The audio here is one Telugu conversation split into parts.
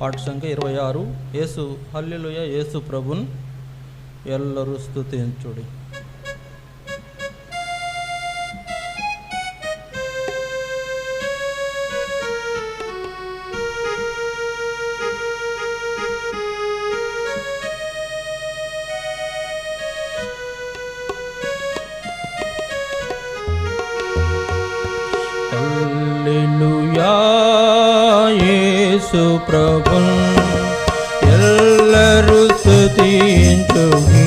పాఠ సంఖ్య ఇరవై ఆరు. యేసు హల్లిలుయ యేసు ప్రభున్ ఎల్లరూ స్థుతించుడి యేసుప్రభు ఎల్లరూ స్తుతించుమీ.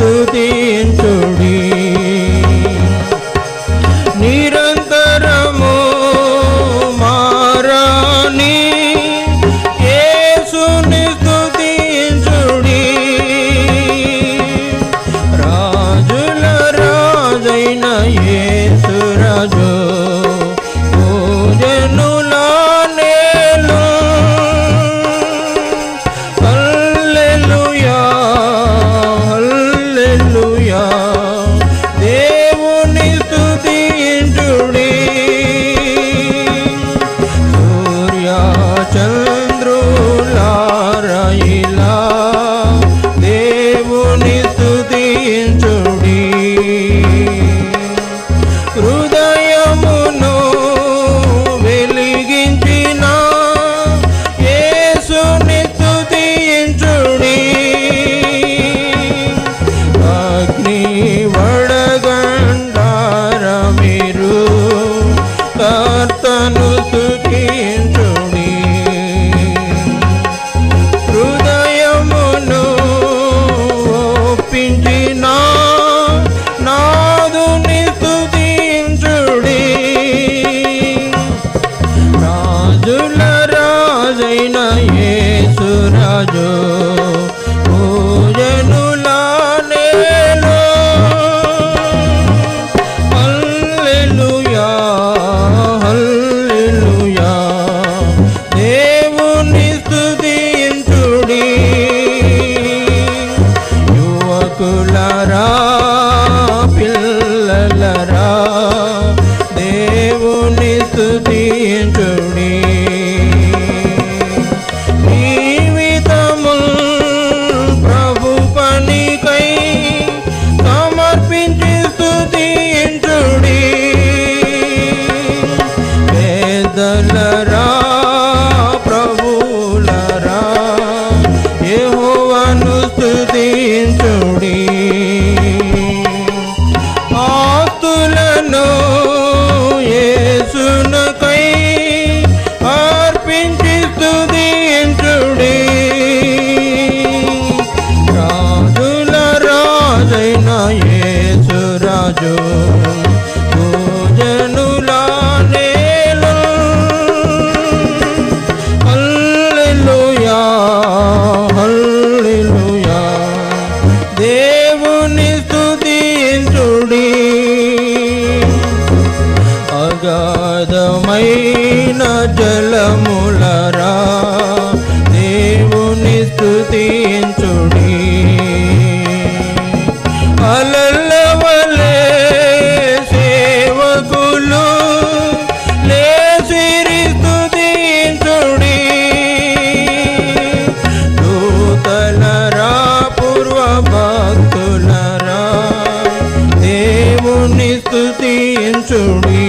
এতদিন তো ప్రభులరా ఏహోవను స్థుతించుడి ఆస్తులను ఏసునకై అర్పించి స్థుతించుడి రాజుల రాజైన ఏసు రాజు జలములరా దేవుని స్థుతించుడి అలల్లవలే సేవకులు లేసిరి స్థుతించుడి దూతలరా పూర్వ భక్తులరా దేవుని స్థుతించుడి